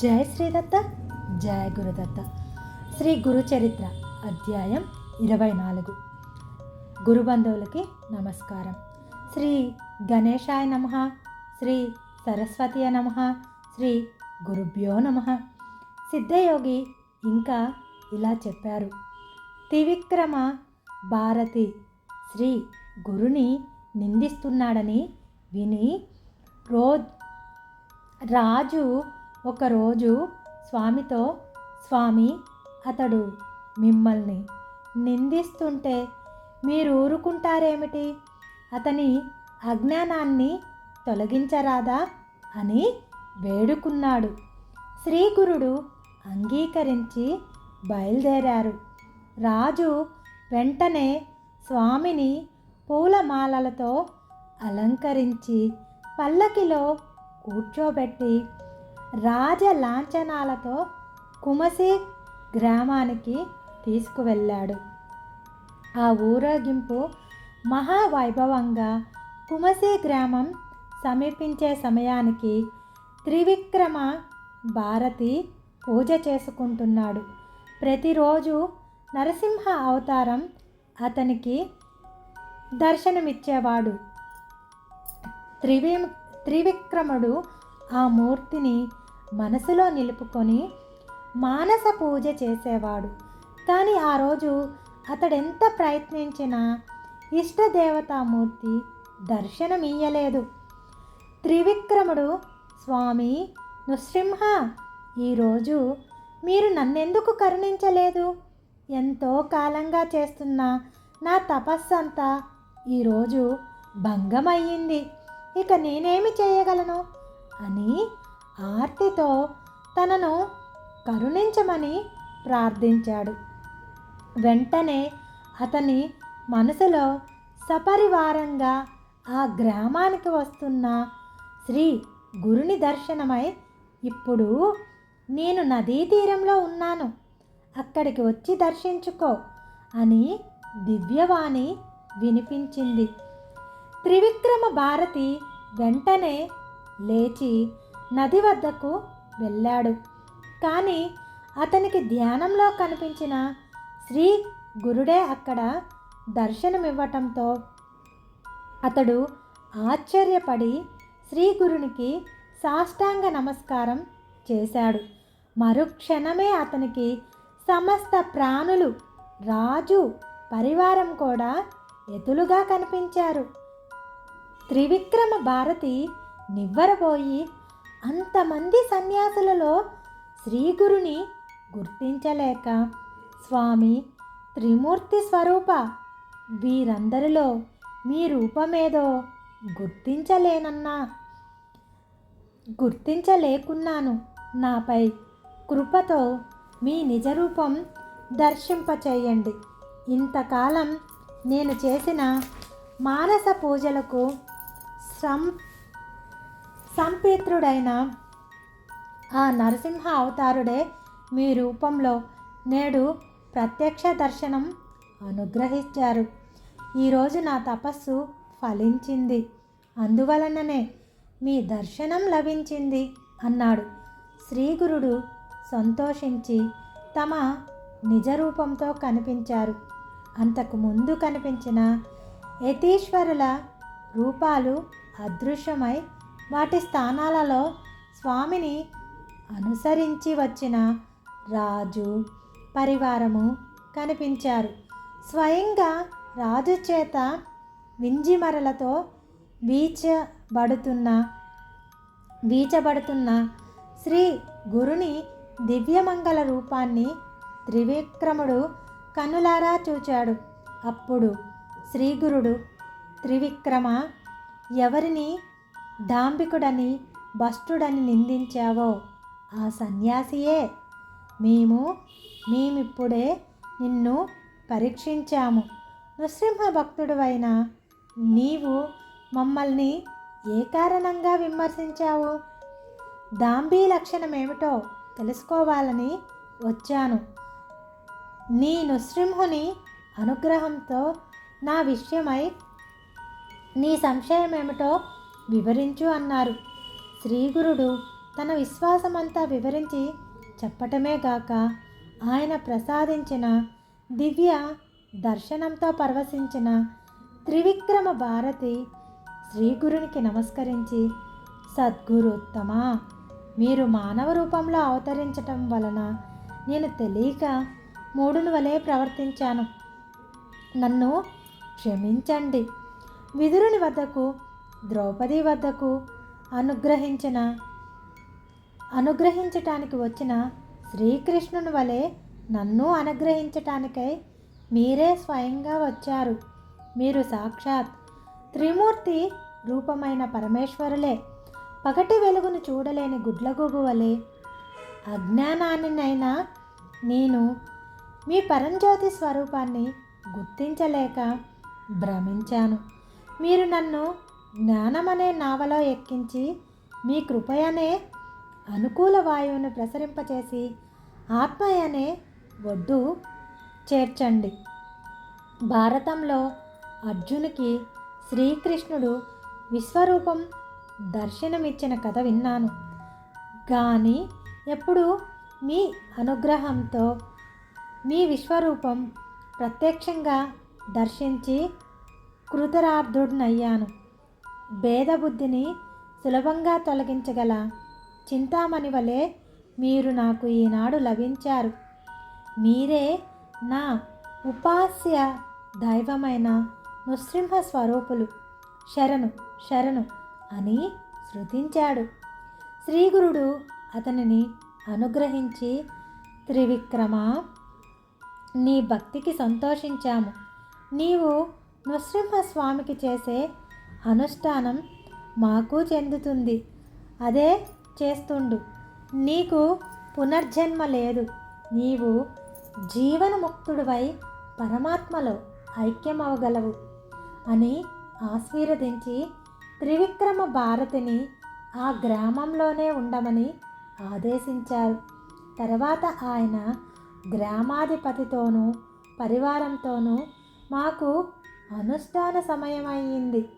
జయ శ్రీదత్త జయ గురుదత్త. శ్రీ గురు చరిత్ర అధ్యాయం ఇరవై నాలుగు. గురుబంధువులకి నమస్కారం. శ్రీ గణేశాయ నమ శ్రీ సరస్వతి నమ శ్రీ గురుభ్యో నమ. సిద్ధయోగి ఇంకా ఇలా చెప్పారు. త్రివిక్రమ భారతి శ్రీ గురుని నిందిస్తున్నాడని విని రో రాజు ఒకరోజు స్వామితో స్వామి అతడు మిమ్మల్ని నిందిస్తుంటే మీరు ఊరుకుంటారేమిటి? అతని అజ్ఞానాన్ని తొలగించరాదా? అని వేడుకున్నాడు. శ్రీగురుడు అంగీకరించి బయలుదేరారు. రాజు వెంటనే స్వామిని పూలమాలలతో అలంకరించి పల్లకిలో కూర్చోబెట్టి రాజ లాంఛనాలతో కుమసి గ్రామానికి తీసుకువెళ్ళాడు. ఆ ఊరేగింపు మహావైభవంగా కుమసి గ్రామం సమీపించే సమయానికి త్రివిక్రమ భారతి పూజ చేసుకుంటున్నాడు. ప్రతిరోజు నరసింహ అవతారం అతనికి దర్శనమిచ్చేవాడు. త్రివి త్రివిక్రముడు ఆ మూర్తిని మనసులో నిలుపుకొని మానస పూజ చేసేవాడు. కానీ ఆ రోజు అతడెంత ప్రయత్నించినా ఇష్టదేవతామూర్తి దర్శనమియ్యలేదు. త్రివిక్రముడు స్వామి నృసింహ ఈరోజు మీరు నన్నెందుకు కరుణించలేదు? ఎంతో కాలంగా చేస్తున్న నా తపస్సంతా ఈరోజు భంగమయ్యింది. ఇక నేనేమి చేయగలను? అని ఆర్తితో తనను కరుణించమని ప్రార్థించాడు. వెంటనే అతని మనసులో సపరివారంగా ఆ గ్రామానికి వస్తున్న శ్రీ గురుని దర్శనమై ఇప్పుడు నేను నదీ తీరంలో ఉన్నాను. అక్కడికి వచ్చి దర్శించుకో అని దివ్యవాణి వినిపించింది. త్రివిక్రమ భారతి వెంటనే లేచి నది వద్దకు వెళ్ళాడు. కానీ అతనికి ధ్యానంలో కనిపించిన శ్రీ గురుడే అక్కడ దర్శనమివ్వటంతో అతడు ఆశ్చర్యపడి శ్రీ గురునికి సాష్టాంగ నమస్కారం చేశాడు. మరుక్షణమే అతనికి సమస్త ప్రాణులు రాజు పరివారం కూడా ఎదులుగా కనిపించారు. త్రివిక్రమ భారతి నివ్వరబోయి అంతమంది సన్యాసులలో శ్రీగురుని గుర్తించలేక స్వామి త్రిమూర్తి స్వరూప వీరందరిలో మీ రూపమేదో గుర్తించలేనన్నా. గుర్తించలేకున్నాను నాపై కృపతో మీ నిజరూపం దర్శింపచేయండి. ఇంతకాలం నేను చేసిన మానస పూజలకు సం సంపేత్రుడైన ఆ నరసింహ అవతారుడే మీ రూపంలో నేడు ప్రత్యక్ష దర్శనం అనుగ్రహించారు. ఈరోజు నా తపస్సు ఫలించింది. అందువలననే మీ దర్శనం లభించింది అన్నాడు. శ్రీగురుడు సంతోషించి తమ నిజ రూపంతో కనిపించారు. అంతకు ముందు కనిపించిన యతీశ్వరుల రూపాలు అదృశ్యమై వాటి స్థానాలలో స్వామిని అనుసరించి వచ్చిన రాజు పరివారము కనిపించారు. స్వయంగా రాజు చేత వింజిమరలతో వీచబడుతున్న వీచబడుతున్న శ్రీ గురుని దివ్యమంగళ రూపాన్ని త్రివిక్రముడు కనులారా చూచాడు. అప్పుడు శ్రీగురుడు త్రివిక్రమ ఎవరిని దాంభికుడని భస్టుడని నిందించావో ఆ సన్యాసియే. మేము మేమిప్పుడే నిన్ను పరీక్షించాము. నృసింహ భక్తుడువైన నీవు మమ్మల్ని ఏ కారణంగా విమర్శించావు? దాంబీ లక్షణమేమిటో తెలుసుకోవాలని వచ్చాను. నీ నృసింహుని అనుగ్రహంతో నా విషయమై నీ సంశయమేమిటో వివరించు అన్నారు. శ్రీగురుడు తన విశ్వాసమంతా వివరించి చెప్పటమే గాక ఆయన ప్రసాదించిన దివ్య దర్శనంతో పరవశించిన త్రివిక్రమ భారతి శ్రీగురునికి నమస్కరించి సద్గురుత్తమ మీరు మానవ రూపంలో అవతరించటం వలన నేను తెలియక మూడును వలె ప్రవర్తించాను. నన్ను క్షమించండి. విదురుని వద్దకు ద్రౌపది వద్దకు అనుగ్రహించిన అనుగ్రహించటానికి వచ్చిన శ్రీకృష్ణుని వలె నన్ను అనుగ్రహించటానికై మీరే స్వయంగా వచ్చారు. మీరు సాక్షాత్ త్రిమూర్తి రూపమైన పరమేశ్వరులే. పగటి వెలుగును చూడలేని గుడ్లగూబు వలె అజ్ఞానాన్నినైనా నేను మీ పరంజ్యోతి స్వరూపాన్ని గుర్తించలేక భ్రమించాను. మీరు నన్ను జ్ఞానమనే నావలో ఎక్కించి మీ కృపయనే అనుకూల వాయువును ప్రసరింపచేసి ఆత్మయనే ఒడ్డు చేర్చండి. భారతంలో అర్జునికి శ్రీకృష్ణుడు విశ్వరూపం దర్శనమిచ్చిన కథ విన్నాను. కానీ ఎప్పుడు మీ అనుగ్రహంతో మీ విశ్వరూపం ప్రత్యక్షంగా దర్శించి కృతరార్థుడినయ్యాను. భేదబుద్ధిని సులభంగా తొలగించగల చింతామణి వలె మీరు నాకు ఈనాడు లభించారు. మీరే నా ఉపాస్య దైవమైన నృసింహ స్వరూపులు. శరణు శరణు అని శృతించాడు. శ్రీగురుడు అతనిని అనుగ్రహించి త్రివిక్రమ నీ భక్తికి సంతోషించాము. నీవు నృసింహస్వామికి చేసే అనుష్ఠానం మాకు చెందుతుంది. అదే చేస్తుండు. నీకు పునర్జన్మ లేదు. నీవు జీవనముక్తుడివై పరమాత్మలో ఐక్యమవగలవు అని ఆశీర్వదించి త్రివిక్రమ భారతిని ఆ గ్రామంలోనే ఉండమని ఆదేశించారు. తర్వాత ఆయన గ్రామాధిపతితోనూ పరివారంతోనూ మాకు అనుష్ఠాన సమయమయ్యింది.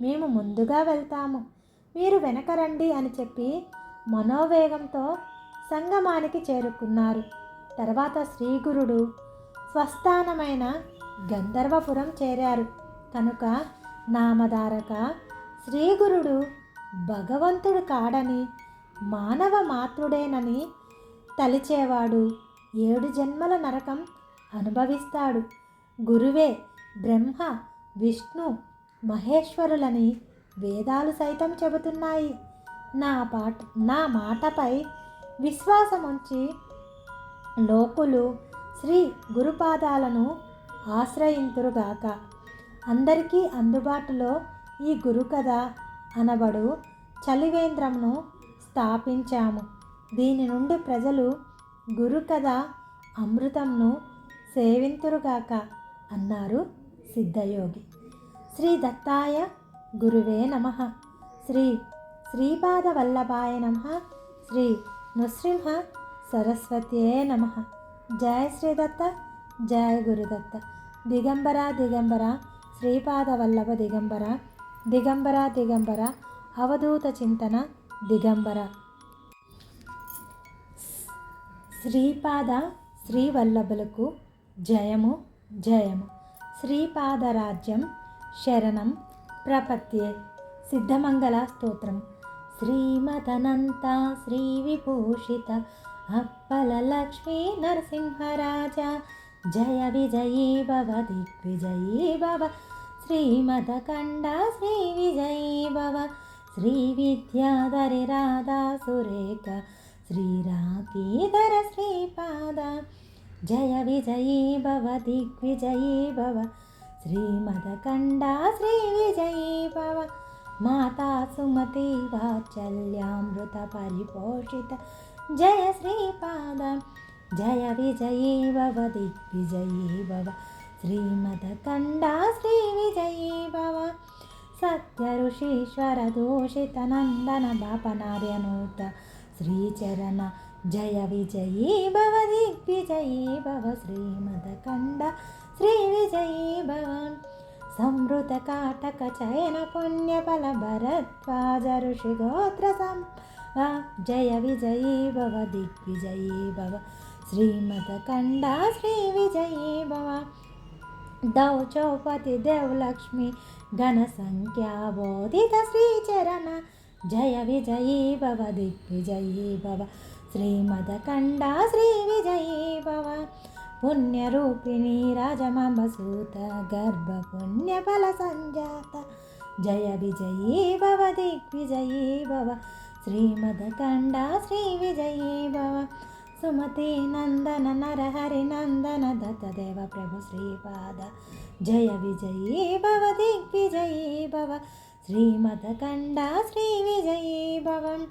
మేము ముందుగా వెళ్తాము. మీరు వెనక రండి అని చెప్పి మనోవేగంతో సంగమానికి చేరుకున్నారు. తర్వాత శ్రీగురుడు స్వస్థానమైన గంధర్వపురం చేరారు. కనుక నామధారక శ్రీగురుడు భగవంతుడు కాడని మానవ మాతృడేనని తలిచేవాడు ఏడు జన్మల నరకం అనుభవిస్తాడు. గురువే బ్రహ్మ విష్ణు మహేశ్వరులని వేదాలు సైతం చెబుతున్నాయి. నా పాట నా మాటపై విశ్వాసముంచి లోకులు శ్రీ గురుపాదాలను ఆశ్రయింతురుగాక. అందరికీ అందుబాటులో ఈ గురుకథ అనబడు చలివేంద్రంను స్థాపించాము. దీని నుండి ప్రజలు గురుకథ అమృతంను సేవింతురుగాక అన్నారు సిద్ధయోగి. శ్రీ దత్తాయ గురువే నమ. శ్రీ శ్రీపాద వల్లభాయ నమ. శ్రీ నృసింహ సరస్వత్యే నమ. జయ శ్రీదత్త జయ గురుదత్త. దిగంబర దిగంబర శ్రీపాద వల్లభ దిగంబర దిగంబర దిగంబర అవధూత చింతన దిగంబర. శ్రీపాద శ్రీవల్లభులకు జయము జయము. శ్రీపాదరాజ్యం శరణం ప్రపత్యే సిద్ధమంగళ స్తోత్రం శ్రీమదనంత శ్రీ విభూషిత అప్పల లక్ష్మీ నరసింహరాజ జయ విజయీ భవ దిగ్విజయీ భవ శ్రీమదకండ శ్రీ విజయీ భవ శ్రీ విద్యాధరి రాధా సురేఖ శ్రీరాకీధర శ్రీపాద జయ విజయీ భవ దిగ్విజయీ భవ श्रीमदकण्डा श्रीविजयी भव माता सुमती वाचल्यामृतपरिपोषित जय श्रीपाद जय विजयी भव दिग्विजयी भव श्रीमदकण्डा श्रीविजयी भव सत्यऋषीश्वरदूषितनन्दनबापनार्यनूत श्रीचरण जय विजयी भव दिग्विजयी भव श्रीमदखण्ड శ్రీచరణ జయ విజయీ భవ దిగ్విజయీ భవ శ్రీమదకండ శ్రీ విజయీ భవ సంవృత కాటక చయన పుణ్యఫల భరద్వాజ ఋషి గోత్ర సం జయ విజయీ భవ దిగ్విజయీ భవ శ్రీమదకండ శ్రీ విజయీ భవ దౌ చౌపతి పుణ్యరూపిణి రాజమమసూత గర్భ పుణ్యఫల సంజాత జయ విజయీ భవ దిగ్విజయీ భవ శ్రీమదకండ శ్రీ విజయీ భవ. సుమతి నందన నరహరి నందన దత్తదేవ ప్రభు శ్రీపాద జయ విజయీ భవ దిగ్విజయీ భవ శ్రీమదకండ శ్రీ విజయీ భవం.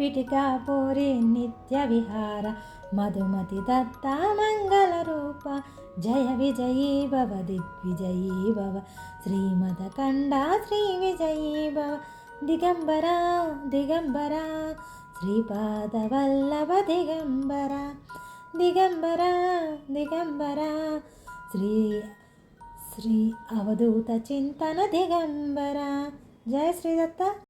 పిటికాపూరి నిత్య విహార మధుమతి దత్త మంగళ రూప జయ విజయీ భవ దిగ్విజయీ భవ శ్రీమదకండ శ్రీ విజయీ భవ. దిగంబర దిగంబర శ్రీపాద వల్లభ దిగంబర. దిగంబర దిగంబర శ్రీ శ్రీ అవధూత చింతన దిగంబర. జయ శ్రీదత్త